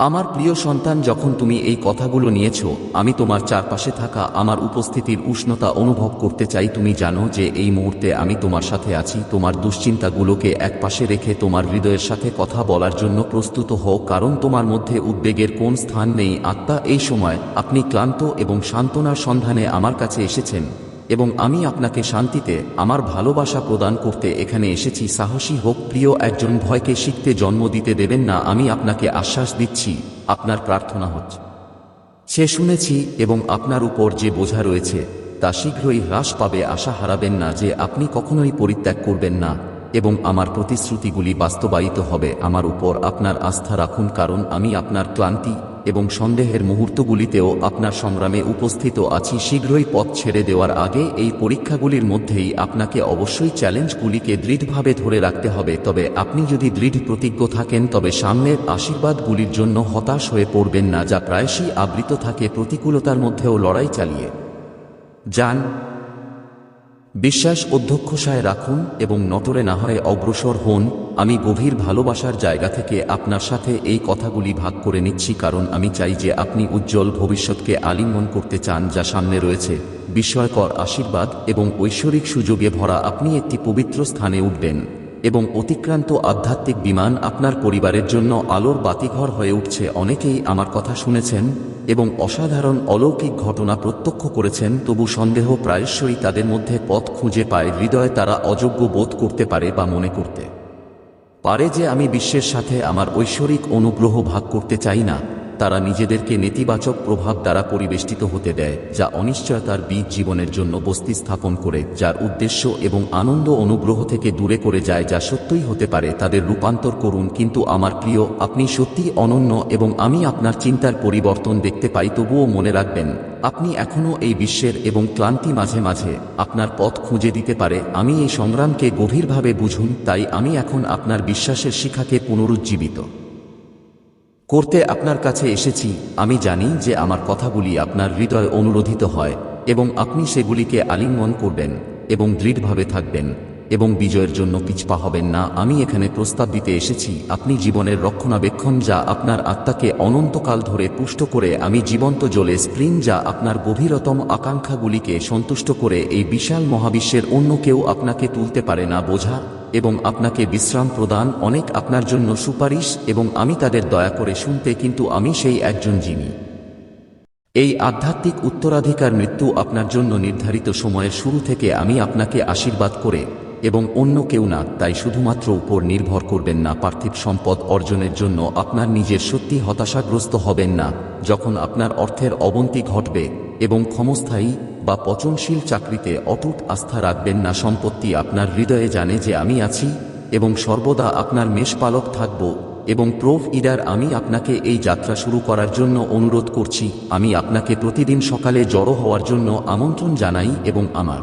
আমার প্রিয় সন্তান, যখন তুমি এই কথাগুলো নিয়েছ, আমি তোমার চারপাশে থাকা আমার উপস্থিতির উষ্ণতা অনুভব করতে চাই। তুমি জানো যে এই মুহূর্তে আমি তোমার সাথে আছি। তোমার দুশ্চিন্তাগুলোকে একপাশে রেখে তোমার হৃদয়ের সাথে কথা বলার জন্য প্রস্তুত হও, কারণ তোমার মধ্যে উদ্বেগের কোন স্থান নেই। আত্মা, এই সময় আপনি ক্লান্ত এবং সান্ত্বনার সন্ধানে আমার কাছে এসেছেন। এবং আমি আপনাকে শান্তিতে আমার ভালোবাসা প্রদান করতে এখানে এসেছি। সাহসী হোক, প্রিয় একজন ভয়কে শিখতে জন্ম দিতে দেবেন না, আমি আপনাকে আশ্বাস দিচ্ছি, আপনার প্রার্থনা হচ্ছে। সে শুনেছি এবং আপনার উপর যে বোঝা রয়েছে, তা শীঘ্রই হ্রাস পাবে, আশা হারাবেন না যে আপনি কখনোই পরিত্যাগ করবেন না, এবং আমার প্রতিশ্রুতিগুলি বাস্তবায়িত হবে। আমার উপর আপনার আস্থা রাখুন, কারণ আমি আপনার ক্লান্তি এবং সন্দেহের মুহূর্তগুলিতেও আপনার সংগ্রামে উপস্থিত আছি, শীঘ্রই পথ ছেড়ে দেওয়ার আগে এই পরীক্ষাগুলির মধ্যেই আপনাকে অবশ্যই চ্যালেঞ্জগুলিকে দৃঢ়ভাবে ধরে রাখতে হবে। তবে আপনি যদি দৃঢ় প্রতিজ্ঞ থাকেন, তবে সামনের আশীর্বাদগুলির জন্য হতাশ হয়ে পড়বেন না, যা প্রায়শই আবৃত থাকে প্রতিকূলতার মধ্যেও লড়াই চালিয়ে। যান। বিশ্বাস অধ্যক্ষসায় রাখুন এবং নটরে না হয় অগ্রসর হন, আমি গভীর ভালোবাসার জায়গা থেকে আপনার সাথে এই কথাগুলি ভাগ করে নিচ্ছি কারণ আমি চাই যে আপনি উজ্জ্বল ভবিষ্যৎকে আলিঙ্গন করতে চান যা সামনে রয়েছে। বিস্ময়কর আশীর্বাদ এবং ঐশ্বরিক সুযোগে ভরা আপনি একটি পবিত্র স্থানে উঠবেন। এবং অতিক্রান্ত আধ্যাত্মিক বিমান আপনার পরিবারের জন্য আলোর বাতিঘর হয়ে উঠছে। অনেকেই আমার কথা শুনেছেন এবং অসাধারণ অলৌকিক ঘটনা প্রত্যক্ষ করেছেন, তবু সন্দেহ প্রায়শই তাদের মধ্যে পথ খুঁজে পায়, হৃদয়ে তারা অযোগ্য বোধ করতে পারে বা মনে করতে পারে যে আমি বিশ্বের সাথে আমার ঐশ্বরিক অনুগ্রহ ভাগ করতে চাই না। তারা নিজেদেরকে নেতিবাচক প্রভাব দ্বারা পরিবেষ্টিত হতে দেয়, যা অনিশ্চয়তার বীজ জীবনের জন্য বস্তি স্থাপন করে, যার উদ্দেশ্য এবং আনন্দ অনুগ্রহ থেকে দূরে করে যায়, যা সত্যই হতে পারে, তাদের রূপান্তর করুন, কিন্তু আমার প্রিয়, আপনি সত্যিই অনন্য এবং আমি আপনার চিন্তার পরিবর্তন দেখতে পাই, তবুও মনে রাখবেন, আপনি এখনও এই বিশ্বের এবং ক্লান্তি মাঝে মাঝে আপনার পথ খুঁজে দিতে পারে, আমি এই সংগ্রামকে গভীরভাবে বুঝুন, তাই আমি এখন আপনার বিশ্বাসের শিখাকে পুনরুজ্জীবিত। করতে আপনার কাছে এসেছি, আমি জানি যে আমার কথাগুলি আপনার হৃদয় অনুরোধিত হয়, এবং আপনি সেগুলিকে আলিঙ্গন করবেন, এবং দৃঢ়ভাবে থাকবেন, এবং বিজয়ের জন্য পিছপা হবেন না, আমি এখানে প্রস্তাব দিতে এসেছি, আপনি জীবনের রক্ষণাবেক্ষণ যা আপনার আত্মাকে অনন্তকাল ধরে পুষ্ট করে, আমি জীবন্ত জলে স্প্রিং যা আপনার গভীরতম আকাঙ্ক্ষাগুলিকে সন্তুষ্ট করে, এই বিশাল মহাবিশ্বের অন্য কেউ আপনাকে তুলতে পারে না, বোঝা এবং আপনাকে বিশ্রাম প্রদান অনেক আপনার জন্য সুপারিশ এবং আমি তাদের দয়া করে শুনতে কিন্তু আমি সেই একজন যিনি। এই আধ্যাত্মিক উত্তরাধিকার মৃত্যু আপনার জন্য নির্ধারিত সময়ের শুরু থেকে আমি আপনাকে আশীর্বাদ করে এবং অন্য কেউ না, তাই শুধুমাত্র উপর নির্ভর করবেন না, পার্থিব সম্পদ অর্জনের জন্য আপনার নিজের সত্যি হতাশাগ্রস্ত হবেন না, যখন আপনার অর্থের অবন্তি ঘটবে এবং ক্ষমস্থায়ী বা পচনশীল চাকরিতে অটুট আস্থা রাখবেন না সম্পত্তি আপনার হৃদয়ে জানে যে আমি আছি, এবং সর্বদা আপনার মেষপালক থাকব, এবং প্রভ ইডার আমি আপনাকে এই যাত্রা শুরু করার জন্য অনুরোধ করছি, আমি আপনাকে প্রতিদিন সকালে জড়ো হওয়ার জন্য আমন্ত্রণ জানাই এবং আমার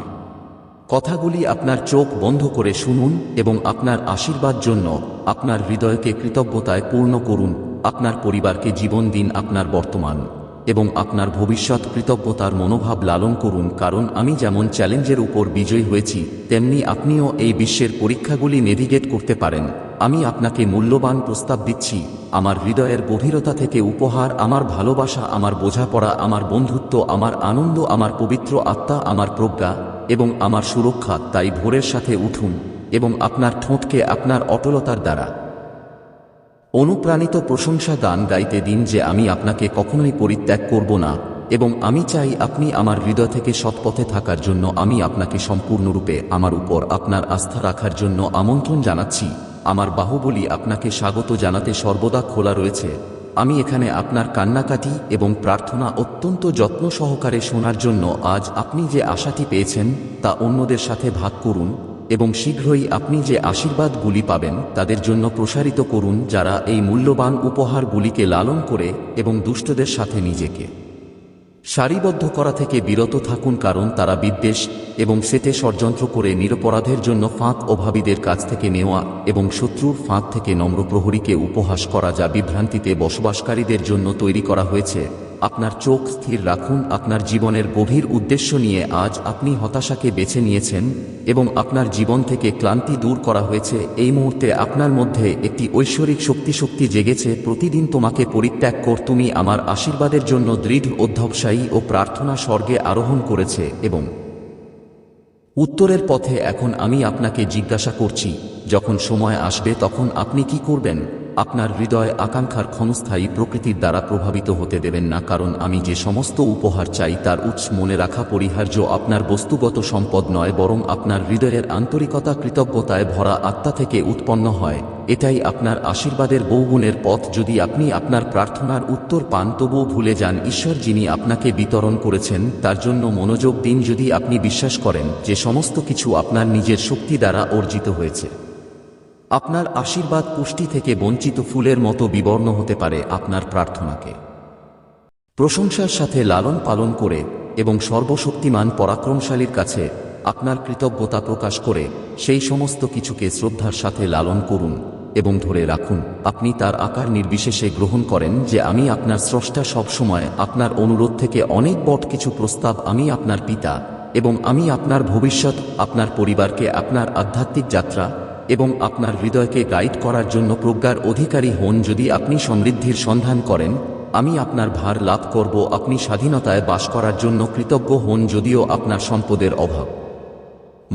কথাগুলি আপনার চোখ বন্ধ করে শুনুন, এবং আপনার আশীর্বাদ জন্য আপনার হৃদয়কে কৃতজ্ঞতায় পূর্ণ করুন, আপনার পরিবারকে জীবন দিন আপনার বর্তমান এবং আপনার ভবিষ্যৎ কৃতজ্ঞতার মনোভাব লালন করুন, কারণ আমি যেমন চ্যালেঞ্জের উপর বিজয়ী হয়েছি, তেমনি আপনিও এই বিশ্বের পরীক্ষাগুলি নেভিগেট করতে পারেন। আমি আপনাকে মূল্যবান প্রস্তাব দিচ্ছি, আমার হৃদয়ের গভীরতা থেকে উপহার, আমার ভালোবাসা, আমার বোঝাপড়া, আমার বন্ধুত্ব, আমার আনন্দ, আমার পবিত্র আত্মা, আমার প্রজ্ঞা এবং আমার সুরক্ষা, তাই ভোরের সাথে উঠুন এবং আপনার ঠোঁটকে আপনার অটলতার দ্বারা অনুপ্রাণিত প্রশংসা গান গাইতে দিন যে আমি আপনাকে কখনোই পরিত্যাগ করব না, এবং আমি চাই আপনি আমার হৃদয় থেকে সৎপথে থাকার জন্য আমি আপনাকে সম্পূর্ণরূপে আমার উপর আপনার আস্থা রাখার জন্য আমন্ত্রণ জানাচ্ছি। আমার বাহুবলী আপনাকে স্বাগত জানাতে সর্বদা খোলা রয়েছে। আমি এখানে আপনার কান্নাকাটি এবং প্রার্থনা অত্যন্ত যত্ন সহকারে শোনার জন্য আজ আপনি যে আশাটি পেয়েছেন, তা অন্যদের সাথে ভাগ করুন এবং শীঘ্রই আপনি যে আশীর্বাদগুলি পাবেন, তাদের জন্য প্রসারিত করুন যারা এই মূল্যবান উপহারগুলিকে লালন করে এবং দুষ্টদের সাথে নিজেকে সারিবদ্ধ করা থেকে বিরত থাকুন কারণ তারা বিদ্বেষ এবং সেতে ষড়যন্ত্র করে নিরপরাধের জন্য ফাঁক অভাবীদের কাছ থেকে নেওয়া এবং শত্রুর ফাঁক থেকে নম্র প্রহরীকে উপহাস করা যা বিভ্রান্তিতে বসবাসকারীদের জন্য তৈরি করা হয়েছে। আপনার চোখ স্থির রাখুন, আপনার জীবনের গভীর উদ্দেশ্য নিয়ে আজ আপনি হতাশাকে বেছে নিয়েছেন এবং আপনার জীবন থেকে ক্লান্তি দূর করা হয়েছে। এই মুহূর্তে আপনার মধ্যে একটি ঐশ্বরিক শক্তি শক্তি জেগেছে। প্রতিদিন তোমাকে পরিত্যাগ কর, তুমি আমার আশীর্বাদের জন্য দৃঢ়, অধ্যবসায়ী ও প্রার্থনা স্বর্গে আরোহণ করেছে এবং উত্তরের পথে এখন আমি আপনাকে জিজ্ঞাসা করছি, যখন সময় আসবে তখন আপনি কি করবেন? আপনার হৃদয় আকাঙ্ক্ষার ক্ষণস্থায়ী প্রকৃতির দ্বারা প্রভাবিত হতে দেবেন না, কারণ আমি যে সমস্ত উপহার চাই তার উৎস মনে রাখা পরিহার্য আপনার বস্তুগত সম্পদ নয়, বরং আপনার হৃদয়ের আন্তরিকতা কৃতজ্ঞতায় ভরা আত্মা থেকে উৎপন্ন হয়। এটাই আপনার আশীর্বাদের বহুগুণের পথ। যদি আপনি আপনার প্রার্থনার উত্তর পান, তবুও ভুলে যান, ঈশ্বর যিনি আপনাকে বিতরণ করেছেন, তার জন্য মনোযোগ দিন যদি আপনি বিশ্বাস করেন যে সমস্ত কিছু আপনার নিজের শক্তি দ্বারা অর্জিত হয়েছে। আপনার আশীর্বাদ পুষ্টি থেকে বঞ্চিত ফুলের মতো বিবর্ণ হতে পারে আপনার প্রার্থনাকে। প্রশংসার সাথে লালন পালন করে এবং সর্বশক্তিমান পরাক্রমশালীর কাছে আপনার কৃতজ্ঞতা প্রকাশ করে সেই সমস্ত কিছুকে শ্রদ্ধার সাথে লালন করুন এবং ধরে রাখুন, আপনি তার আকার নির্বিশেষে গ্রহণ করেন যে আমি আপনার স্রষ্টা সবসময় আপনার অনুরোধ থেকে অনেক বট কিছু প্রস্তাব আমি আপনার পিতা এবং আমি আপনার ভবিষ্যৎ, আপনার পরিবারকে, আপনার আধ্যাত্মিক যাত্রা এবং আপনার হৃদয়কে গাইড করার জন্য প্রজ্ঞার অধিকারী হন যদি আপনি সমৃদ্ধির সন্ধান করেন, আমি আপনার ভার লাভ করব, আপনি স্বাধীনতায় বাস করার জন্য কৃতজ্ঞ হন যদিও আপনার সম্পদের অভাব।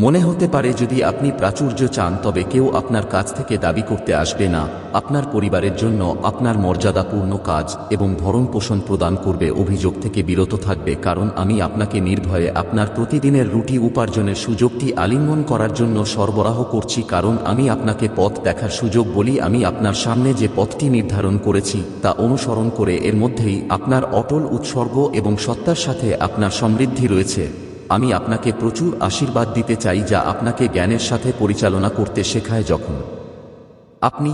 মনে হতে পারে যদি আপনি প্রাচুর্য চান, তবে কেউ আপনার কাছ থেকে দাবি করতে আসবে না। আপনার পরিবারের জন্য আপনার মর্যাদাপূর্ণ কাজ এবং ভরণ পোষণ প্রদান করবে অভিযোগ থেকে বিরত থাকবে, কারণ আমি আপনাকে নির্ভয়ে আপনার প্রতিদিনের রুটি উপার্জনের সুযোগটি আলিঙ্গন করার জন্য সরবরাহ করছি, কারণ আমি আপনাকে পথ দেখার সুযোগ বলি, আমি আপনার সামনে যে পথটি নির্ধারণ করেছি তা অনুসরণ করে এর মধ্যেই আপনার অটল উৎসর্গ এবং সত্তার সাথে আপনার সমৃদ্ধি রয়েছে। আমি আপনাকে প্রচুর আশীর্বাদ দিতে চাই যা আপনাকে জ্ঞানের সাথে পরিচালনা করতে শেখায় যখন আপনি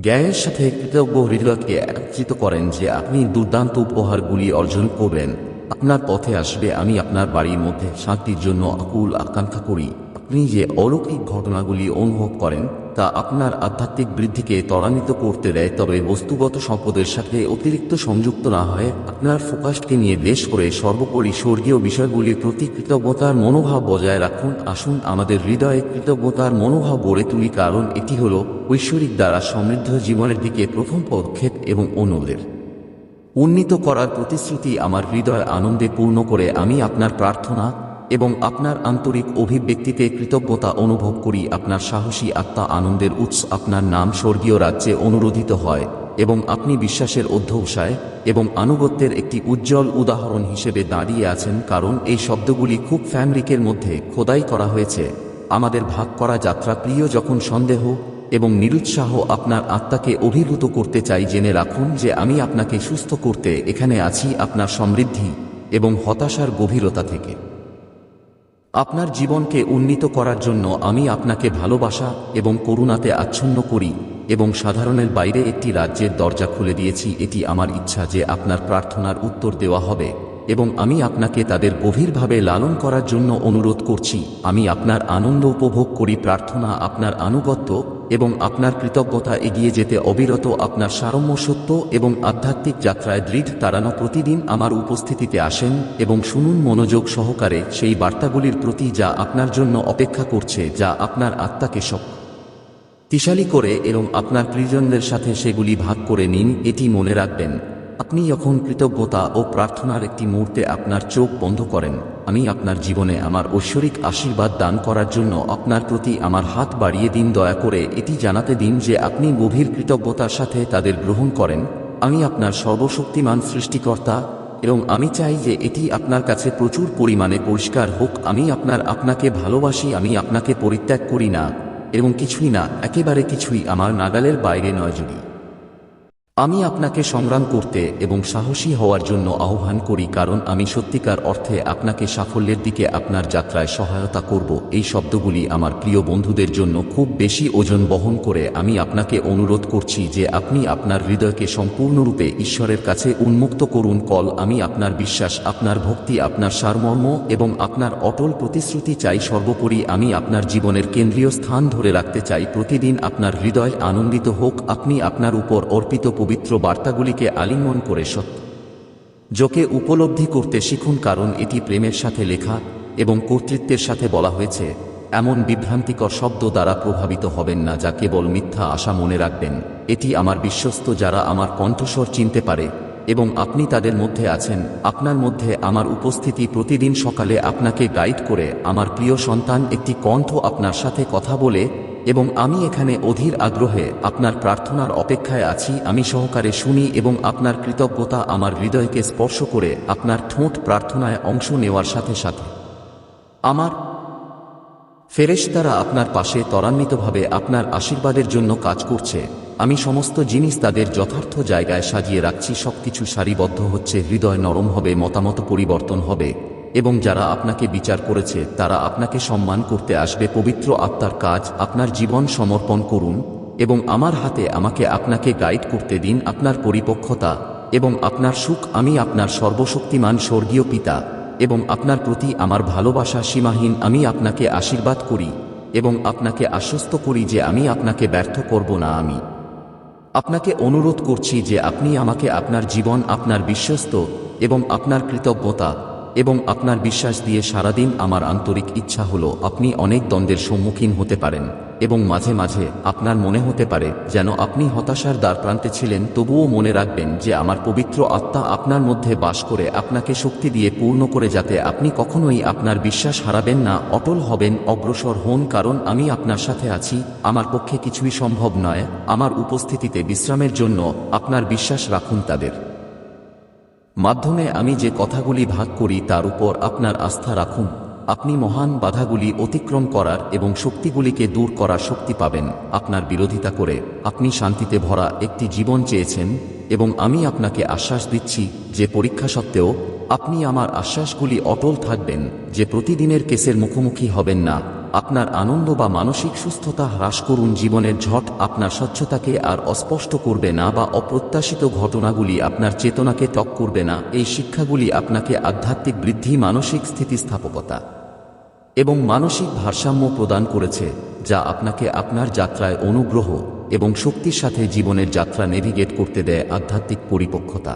জ্ঞানের সাথে কৃতজ্ঞ হৃদয়কে একত্রিত করেন যে আপনি দুর্দান্ত উপহারগুলি অর্জন করবেন। আপনার পথে আসবে। আমি আপনার বাড়ির মধ্যে শান্তির জন্য আকুল আকাঙ্ক্ষা করি। আপনি যে অলৌকিক ঘটনাগুলি অনুভব করেন তা আপনার আধ্যাত্মিক বৃদ্ধিকে ত্বরান্বিত করতে দেয়, তবে বস্তুগত সম্পদের সাথে অতিরিক্ত সংযুক্ত না হয় আপনার ফোকাসকে নিয়ে বেশ করে সর্বোপরি স্বর্গীয় বিষয়গুলির প্রতি কৃতজ্ঞতার মনোভাব বজায় রাখুন। আসুন, আমাদের হৃদয়ে কৃতজ্ঞতার মনোভাব গড়ে তুলি, কারণ এটি হল ঐশ্বরিক দ্বারা সমৃদ্ধ জীবনের দিকে প্রথম পদক্ষেপ এবং অন্যদের। উন্নীত করার প্রতিশ্রুতি আমার হৃদয় আনন্দে পূর্ণ করে আমি আপনার প্রার্থনা এবং আপনার আন্তরিক অভিব্যক্তিতে কৃতজ্ঞতা অনুভব করি আপনার সাহসী আত্মা আনন্দের উৎস আপনার নাম স্বর্গীয় রাজ্যে অনুরোধিত হয় এবং আপনি বিশ্বাসের অধ্যবসায় এবং আনুগত্যের একটি উজ্জ্বল উদাহরণ হিসেবে দাঁড়িয়ে আছেন কারণ এই শব্দগুলি খুব ফ্যামরিকের মধ্যে খোদাই করা হয়েছে। আমাদের ভাগ করা যাত্রা প্রিয় যখন সন্দেহ এবং নিরুৎসাহ আপনার আত্মাকে অভিভূত করতে চাই জেনে রাখুন যে আমি আপনাকে সুস্থ করতে এখানে আছি আপনার সমৃদ্ধি এবং হতাশার গভীরতা থেকে। আপনার জীবনকে উন্নীত করার জন্য আমি আপনাকে ভালোবাসা এবং করুণাতে আচ্ছন্ন করি এবং সাধারণের বাইরে একটি রাজ্যের দরজা খুলে দিয়েছি। এটি আমার ইচ্ছা যে আপনার প্রার্থনার উত্তর দেওয়া হবে। এবং আমি আপনাকে তাদের গভীরভাবে লালন করার জন্য অনুরোধ করছি। আমি আপনার আনন্দ উপভোগ করি, প্রার্থনা আপনার আনুগত্য এবং আপনার কৃতজ্ঞতা এগিয়ে যেতে অবিরত আপনার সারম্য সত্য এবং আধ্যাত্মিক যাত্রায় দৃঢ় তাড়ানো প্রতিদিন আমার উপস্থিতিতে আসেন এবং শুনুন মনোযোগ সহকারে সেই বার্তাগুলির প্রতি যা আপনার জন্য অপেক্ষা করছে, যা আপনার আত্মাকে সব তিশালি করে এবং আপনার প্রিয়জনদের সাথে সেগুলি ভাগ করে নিন, এটি মনে রাখবেন। আপনি যখন কৃতজ্ঞতা ও প্রার্থনার একটি মুহূর্তে আপনার চোখ বন্ধ করেন, আমি আপনার জীবনে আমার ঐশ্বরিক আশীর্বাদ দান করার জন্য আপনার প্রতি আমার হাত বাড়িয়ে দিন। দয়া করে এটি জানাতে দিন যে আপনি গভীর কৃতজ্ঞতার সাথে তাদের গ্রহণ করেন। আমি আপনার সর্বশক্তিমান সৃষ্টিকর্তা এবং আমি চাই যে এটি আপনার কাছে প্রচুর পরিমাণে পরিষ্কার হোক। আমি আপনার আপনাকে ভালোবাসি, আমি আপনাকে পরিত্যাগ করি না এবং কিছুই না, একেবারে কিছুই আমার নাগালের বাইরে নয় যদি। আমি আপনাকে সংগ্রাম করতে এবং সাহসী হওয়ার জন্য আহ্বান করি, কারণ আমি সত্যিকার অর্থে আপনাকে সাফল্যের দিকে আপনার যাত্রায় সহায়তা করব। এই শব্দগুলি আমার প্রিয় বন্ধুদের জন্য খুব বেশি ওজন বহন করে আমি আপনাকে অনুরোধ করছি যে আপনি আপনার হৃদয়কে সম্পূর্ণরূপে ঈশ্বরের কাছে উন্মুক্ত করুন। কল, আমি আপনার বিশ্বাস, আপনার ভক্তি, আপনার সারমর্ম এবং আপনার অটল প্রতিশ্রুতি চাই। সর্বোপরি আমি আপনার জীবনের কেন্দ্রীয় স্থান ধরে রাখতে চাই। প্রতিদিন আপনার হৃদয় আনন্দিত হোক, আপনি আপনার উপর অর্পিত পবিত্র বার্তাগুলিকে আলিঙ্গন করে সত্য। যোকে উপলব্ধি করতে শিখুন কারণ এটি প্রেমের সাথে লেখা এবং কর্তৃত্বের সাথে বলা হয়েছে, এমন বিভ্রান্তিকর শব্দ দ্বারা প্রভাবিত হবেন না যা কেবল মিথ্যা আশা মনে রাখবেন। এটি আমার বিশ্বস্ত যারা আমার কণ্ঠস্বর চিনতে পারে এবং আপনি তাদের মধ্যে আছেন, আপনার মধ্যে আমার উপস্থিতি প্রতিদিন সকালে আপনাকে গাইড করে আমার প্রিয় সন্তান একটি কণ্ঠ আপনার সাথে কথা বলে এবং আমি এখানে অধীর আগ্রহে আপনার প্রার্থনার অপেক্ষায় আছি, আমি সহকারে শুনি এবং আপনার কৃতজ্ঞতা আমার হৃদয়কে স্পর্শ করে আপনার ঠোঁট প্রার্থনায় অংশ নেওয়ার সাথে সাথে। আমার ফেরেশ ফেরেশতারা আপনার পাশে ত্বরান্বিতভাবে আপনার আশীর্বাদের জন্য কাজ করছে। আমি সমস্ত জিনিস তাদের যথার্থ জায়গায় সাজিয়ে রাখছি, সবকিছু সারিবদ্ধ হচ্ছে, হৃদয় নরম হবে, মতামত পরিবর্তন হবে। এবং যারা আপনাকে বিচার করেছে, তারা আপনাকে সম্মান করতে আসবে, পবিত্র আত্মার কাজ আপনার জীবন সমর্পণ করুন এবং আমার হাতে আমাকে আপনাকে গাইড করতে দিন আপনার পরিপক্কতা এবং আপনার সুখ, আমি আপনার সর্বশক্তিমান স্বর্গীয় পিতা এবং আপনার প্রতি আমার ভালোবাসা সীমাহীন, আমি আপনাকে আশীর্বাদ করি এবং আপনাকে আশ্বস্ত করি যে আমি আপনাকে ব্যর্থ করব না, আমি আপনাকে অনুরোধ করছি যে আপনি আমাকে আপনার জীবন, আপনার বিশ্বস্ত এবং আপনার কৃতজ্ঞতা এবং আপনার বিশ্বাস দিয়ে সারাদিন আমার আন্তরিক ইচ্ছা হলো আপনি অনেক দ্বন্দ্বের সম্মুখীন হতে পারেন, এবং মাঝে মাঝে আপনার মনে হতে পারে যেন আপনি হতাশার দ্বার প্রান্তে ছিলেন, তবুও মনে রাখবেন যে আমার পবিত্র আত্মা আপনার মধ্যে বাস করে আপনাকে শক্তি দিয়ে পূর্ণ করে যাতে আপনি কখনোই আপনার বিশ্বাস হারাবেন না, অটল হবেন, অগ্রসর হন, কারণ আমি আপনার সাথে আছি, আমার পক্ষে কিছুই সম্ভব নয়, আমার উপস্থিতিতে বিশ্রামের জন্য আপনার বিশ্বাস রাখুন তাদের। মাধ্যমে আমি যে কথাগুলি ভাগ করি তার উপর আপনার আস্থা রাখুন। আপনি মহান বাধাগুলি অতিক্রম করার এবং শক্তিগুলিকে দূর করার শক্তি পাবেন। আপনার বিরোধিতা করে আপনি শান্তিতে ভরা একটি জীবন চেয়েছেন এবং আমি আপনাকে আশ্বাস দিচ্ছি যে পরীক্ষা সত্ত্বেও আপনি আমার আশ্বাসগুলি অটল থাকবেন, যে প্রতিদিনের কেসের মুখোমুখি হবেন না। আপনার আনন্দ বা মানসিক সুস্থতা হ্রাস করুন। জীবনের ঝট আপনার স্বচ্ছতাকে আর অস্পষ্ট করবে না বা অপ্রত্যাশিত ঘটনাগুলি আপনার চেতনাকে টক করবে না। এই শিক্ষাগুলি আপনাকে আধ্যাত্মিক বৃদ্ধি, মানসিক স্থিতিস্থাপকতা এবং মানসিক ভারসাম্য প্রদান করেছে, যা আপনাকে আপনার যাত্রায় অনুগ্রহ এবং শক্তির সাথে জীবনের যাত্রা নেভিগেট করতে দেয় আধ্যাত্মিক পরিপক্কতা।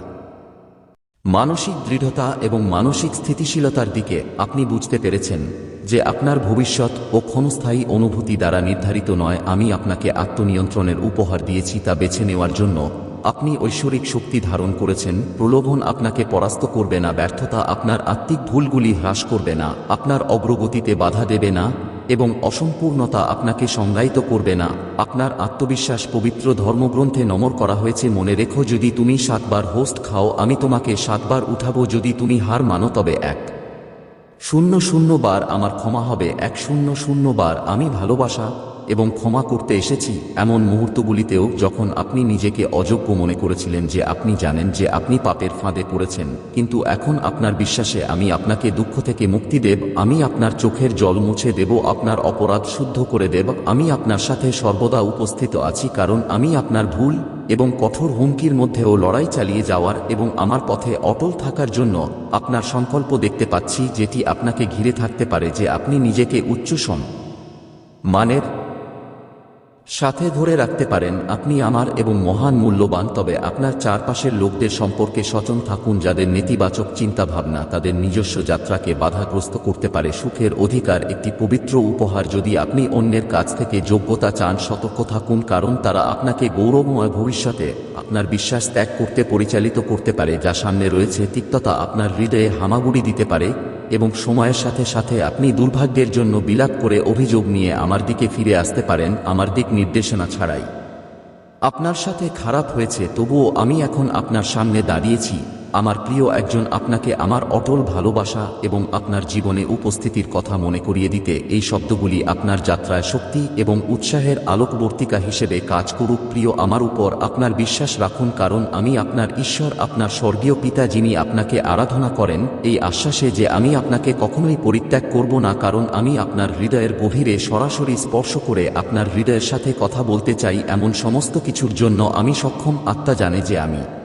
মানসিক দৃঢ়তা এবং মানসিক স্থিতিশীলতার দিকে আপনি বুঝতে পেরেছেন যে আপনার ভবিষ্যৎ ও ক্ষণস্থায়ী অনুভূতি দ্বারা নির্ধারিত নয়, আমি আপনাকে আত্মনিয়ন্ত্রণের উপহার দিয়েছি তা বেছে নেওয়ার জন্য। আপনি ঐশ্বরিক শক্তি ধারণ করেছেন, প্রলোভন আপনাকে পরাস্ত করবে না, ব্যর্থতা আপনার আত্মিক ভুলগুলি হ্রাস করবে না, আপনার অগ্রগতিতে বাধা দেবে না, এবং অসম্পূর্ণতা আপনাকে সংজ্ঞায়িত করবে না। আপনার আত্মবিশ্বাস পবিত্র ধর্মগ্রন্থে নমর করা হয়েছে, মনে রেখো, যদি তুমি সাতবার হোস্ট খাও, আমি তোমাকে সাতবার উঠাবো, যদি তুমি হার মানো, তবে এক। শূন্য শূন্য বার আমার ক্ষমা হবে এক শূন্য শূন্য বার আমি ভালোবাসা এবং ক্ষমা করতে এসেছি এমন মুহূর্তগুলিতেও যখন আপনি নিজেকে অযোগ্য মনে করেছিলেন যে আপনি জানেন যে আপনি পাপের ফাঁদে পড়েছেন। কিন্তু এখন আপনার বিশ্বাসে আমি আপনাকে দুঃখ থেকে মুক্তি দেব, আমি আপনার চোখের জল মুছে দেব, আপনার অপরাধ শুদ্ধ করে দেব, আমি আপনার সাথে সর্বদা উপস্থিত আছি কারণ আমি আপনার ভুল এবং কঠোর হুমকির মধ্যেও লড়াই চালিয়ে যাওয়ার এবং আমার পথে অটল থাকার জন্য আপনার সংকল্প দেখতে পাচ্ছি যেটি আপনাকে ঘিরে থাকতে পারে যে আপনি নিজেকে উচ্চসন মানের সাথে ধরে রাখতে পারেন, আপনি আমার এবং মহান মূল্যবান, তবে আপনার চারপাশের লোকদের সম্পর্কে সচেতন থাকুন যাদের নেতিবাচক চিন্তাভাবনা, তাদের নিজস্ব যাত্রাকে বাধাগ্রস্ত করতে পারে। সুখের অধিকার একটি পবিত্র উপহার। যদি আপনি অন্যের কাছ থেকে যোগ্যতা চান, সতর্ক থাকুন, কারণ তারা আপনাকে গৌরবময় ভবিষ্যতে আপনার বিশ্বাস ত্যাগ করতে, পরিচালিত করতে পারে, যা সামনে রয়েছে তিক্ততা, আপনার হৃদয়ে হামাগুড়ি দিতে পারে। এবং সময়ের সাথে সাথে আপনি দুর্ভাগ্যের জন্য বিলাপ করে অভিযোগ নিয়ে আমার দিকে ফিরে আসতে পারেন, আমার দিক নির্দেশনা ছাড়াই। আপনার সাথে খারাপ হয়েছে, তবুও আমি এখন আপনার সামনে দাঁড়িয়েছি। আমার প্রিয় একজন আপনাকে আমার অটল ভালোবাসা এবং আপনার জীবনে উপস্থিতির কথা মনে করিয়ে দিতে এই শব্দগুলি আপনার যাত্রায় শক্তি এবং উৎসাহের আলোকবর্তিকা হিসেবে কাজ করুক প্রিয় আমার উপর আপনার বিশ্বাস রাখুন কারণ আমি আপনার ঈশ্বর, আপনার স্বর্গীয় পিতা যিনি আপনাকে আরাধনা করেন, এই আশ্বাসে যে আমি আপনাকে কখনোই পরিত্যাগ করব না কারণ আমি আপনার হৃদয়ের গভীরে সরাসরি স্পর্শ করে আপনার হৃদয়ের সাথে কথা বলতে চাই এমন সমস্ত কিছুর জন্য আমি সক্ষম। আত্মা জানে যে আমি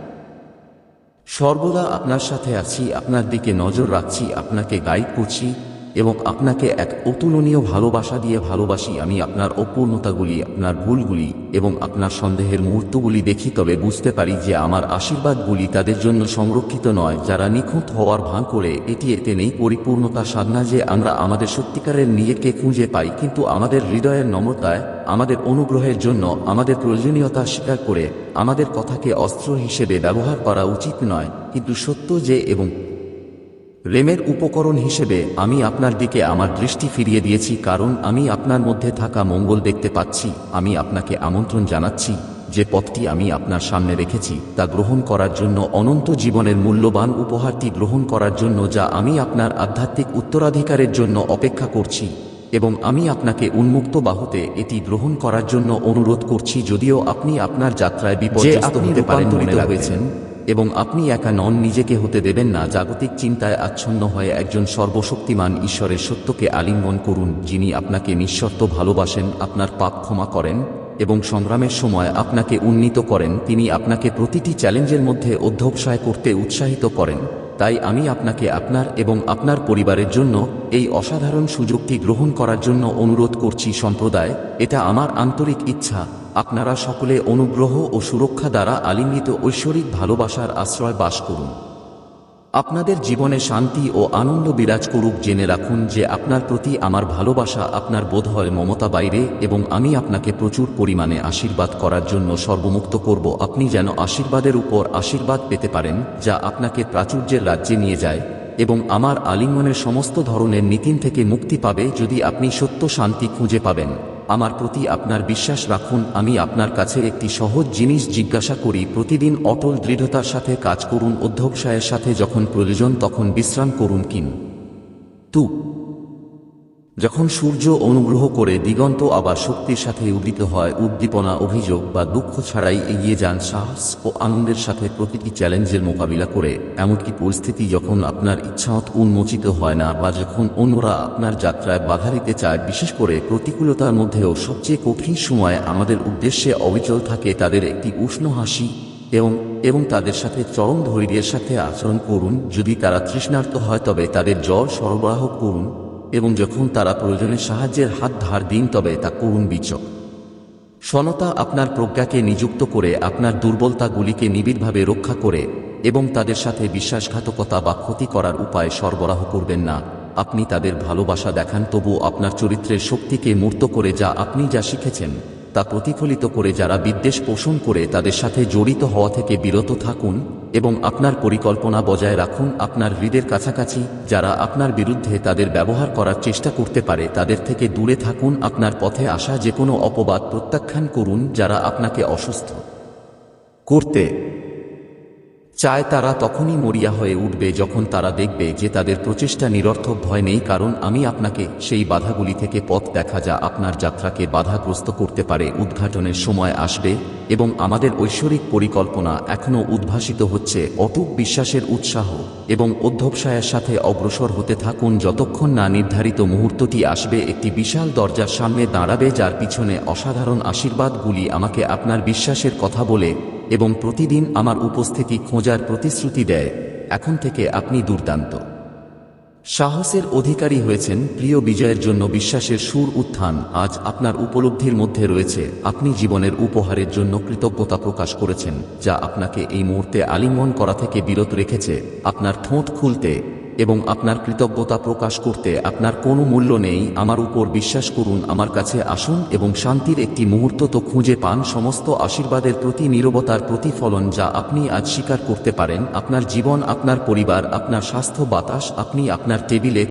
সর্বদা আপনার সাথে আছি আপনার দিকে নজর রাখছি আপনাকে গাইড করছি। এবং আপনাকে এক অতুলনীয় ভালোবাসা দিয়ে ভালোবাসি আমি আপনার অপূর্ণতাগুলি, আপনার ভুলগুলি এবং আপনার সন্দেহের মুহূর্তগুলি দেখি তবে বুঝতে পারি যে আমার আশীর্বাদগুলি তাদের জন্য সংরক্ষিত নয়। যারা নিখুঁত হওয়ার ভান করে, এটি এতে নেই। পরিপূর্ণতা সাধনা যে আমরা আমাদের সত্যিকারের নিজেকে খুঁজে পাই, কিন্তু আমাদের হৃদয়ের নম্রতায়, আমাদের অনুগ্রহের জন্য, আমাদের প্রয়োজনীয়তা স্বীকার করে, আমাদের কথাকে অস্ত্র হিসেবে ব্যবহার করা উচিত নয়। কিন্তু সত্য যে এবং রেমের উপকরণ হিসেবে আমি আপনার দিকে আমার দৃষ্টি ফিরিয়ে দিয়েছি কারণ আমি আপনার মধ্যে থাকা মঙ্গল দেখতে পাচ্ছি আমি আপনাকে আমন্ত্রণ জানাচ্ছি যে পথটি আমি আপনার সামনে রেখেছি তা গ্রহণ করার জন্য অনন্ত জীবনের মূল্যবান উপহারটি গ্রহণ করার জন্য যা আমি আপনার আধ্যাত্মিক উত্তরাধিকারের জন্য অপেক্ষা করছি এবং আমি আপনাকে উন্মুক্ত বাহুতে এটি গ্রহণ করার জন্য অনুরোধ করছি যদিও আপনি আপনার যাত্রায় বিপর্যস্ত হতে পারেন রাখবেন। এবং আপনি একা নন, নিজেকে হতে দেবেন না। জাগতিক চিন্তায় আচ্ছন্ন হয়ে একজন সর্বশক্তিমান ঈশ্বরের সত্যকে আলিঙ্গন করুন, যিনি আপনাকে নিঃশর্ত ভালোবাসেন, আপনার পাপ ক্ষমা করেন এবং সংগ্রামের সময় আপনাকে উন্নীত করেন। তিনি আপনাকে প্রতিটি চ্যালেঞ্জের মধ্যে অধ্যবসায় করতে উৎসাহিত করেন। তাই আমি আপনাকে আপনার এবং আপনার পরিবারের জন্য এই অসাধারণ সুযোগটি গ্রহণ করার জন্য অনুরোধ করছি সম্প্রদায়। এটা আমার আন্তরিক ইচ্ছা। আপনারা সকলে অনুগ্রহ ও সুরক্ষা দ্বারা আলিঙ্গিত ঐশ্বরিক ভালোবাসার আশ্রয় বাস করুন। আপনাদের জীবনে শান্তি ও আনন্দ বিরাজ করুক জেনে রাখুন যে আপনার প্রতি আমার ভালোবাসা আপনার বোধ হয় মমতা বাইরে এবং আমি আপনাকে প্রচুর পরিমাণে আশীর্বাদ করার জন্য সর্বমুক্ত করব। আপনি যেন আশীর্বাদের উপর আশীর্বাদ পেতে পারেন, যা আপনাকে প্রাচুর্যের রাজ্যে নিয়ে যায় এবং আমার আলিঙ্গনের সমস্ত ধরনের নীতিন থেকে মুক্তি পাবে যদি আপনি সত্য শান্তি খুঁজে পাবেন। আমার প্রতি আপনার বিশ্বাস রাখুন, আমি আপনার কাছে একটি সহজ জিনিস জিজ্ঞাসা করি, প্রতিদিন অটল দৃঢ়তার সাথে কাজ করুন, অধ্যবসায়ের সাথে যখন প্রয়োজন তখন বিশ্রাম করুন কিন তু যখন সূর্য অনুগ্রহ করে দিগন্ত আবার শক্তির সাথে উদিত হয়, উদ্দীপনা, অভিযোগ বা দুঃখ ছাড়াই এগিয়ে যান, সাহস ও আনন্দের সাথে প্রতিটি চ্যালেঞ্জের মোকাবিলা করে। এমনকি পরিস্থিতি যখন আপনার ইচ্ছামত উন্মোচিত হয় না বা যখন অন্যরা আপনার যাত্রায় বাধা দিতে চায়, বিশেষ করে প্রতিকূলতার মধ্যেও সবচেয়ে কঠিন সময় আমাদের উদ্দেশ্যে অবিচল থাকে তাদের একটি উষ্ণ হাসি এবং এবং তাদের সাথে চরম ধৈর্যের সাথে আচরণ করুন। যদি তারা তৃষ্ণার্ত হয়, তবে তাদের জল সরবরাহ করুন। এবং যখন তারা প্রয়োজনে সাহায্যের হাত ধার দিন, তবে তা করুণ বিচক। সনতা আপনার প্রজ্ঞাকে নিযুক্ত করে আপনার দুর্বলতাগুলিকে নিবিড়ভাবে রক্ষা করে এবং তাদের সাথে বিশ্বাসঘাতকতা বা ক্ষতি করার উপায় সরবরাহ করবেন না। আপনি তাদের ভালোবাসা দেখান, তবু আপনার চরিত্রের শক্তিকে মূর্ত করে যা আপনি যা শিখেছেন। তা প্রতিফলিত করে যারা বিদ্বেষ পোষণ করে তাদের সাথে জড়িত হওয়া থেকে বিরত থাকুন এবং আপনার পরিকল্পনা বজায় রাখুন আপনার হৃদের কাছাকাছি, যারা আপনার বিরুদ্ধে তাদের ব্যবহার করার চেষ্টা করতে পারে তাদের থেকে দূরে থাকুন, আপনার পথে আসা যে কোনো অপবাদ প্রত্যাখ্যান করুন যারা আপনাকে অসুস্থ করতে চায় তারা তখনই মরিয়া হয়ে উঠবে যখন তারা দেখবে যে তাদের প্রচেষ্টা নিরর্থক ভয় নেই, কারণ আমি আপনাকে সেই বাধাগুলি থেকে পথ দেখা যা আপনার যাত্রাকে বাধাগ্রস্ত করতে পারে উদ্ঘাটনের সময় আসবে এবং আমাদের ঐশ্বরিক পরিকল্পনা এখনও উদ্ভাসিত হচ্ছে অটুট বিশ্বাসের উৎসাহ এবং অধ্যবসায়ের সাথে অগ্রসর হতে থাকুন যতক্ষণ না নির্ধারিত মুহূর্তটি আসবে, একটি বিশাল দরজার সামনে দাঁড়াবে যার পিছনে অসাধারণ আশীর্বাদগুলি আমাকে আপনার বিশ্বাসের কথা বলে এবং প্রতিদিন আমার উপস্থিতি খোঁজার প্রতিশ্রুতি দেয়, এখন থেকে আপনি দুর্দান্ত। সাহসের অধিকারী হয়েছেন প্রিয় বিজয়ের জন্য বিশ্বাসের সুর উত্থান, আজ আপনার উপলব্ধির মধ্যে রয়েছে, আপনি জীবনের উপহারের জন্য কৃতজ্ঞতা প্রকাশ করেছেন, যা আপনাকে এই মুহূর্তে আলিঙ্গন করা থেকে বিরত রেখেছে, আপনার ঠোঁট খুলতে এবং আপনার কৃতজ্ঞতা প্রকাশ করতে আপনার কোনো মূল্য নেই, আমার উপর বিশ্বাস করুন, আমার কাছে আসুন এবং শান্তির একটি মুহূর্ত তো খুঁজে পান, সমস্ত আশীর্বাদের প্রতি নিরবতার প্রতিফলন যা আপনি আজ স্বীকার করতে পারেন, আপনার জীবন, আপনার পরিবার, আপনার স্বাস্থ্য, বাতাস, আপনি আপনার টেবিলে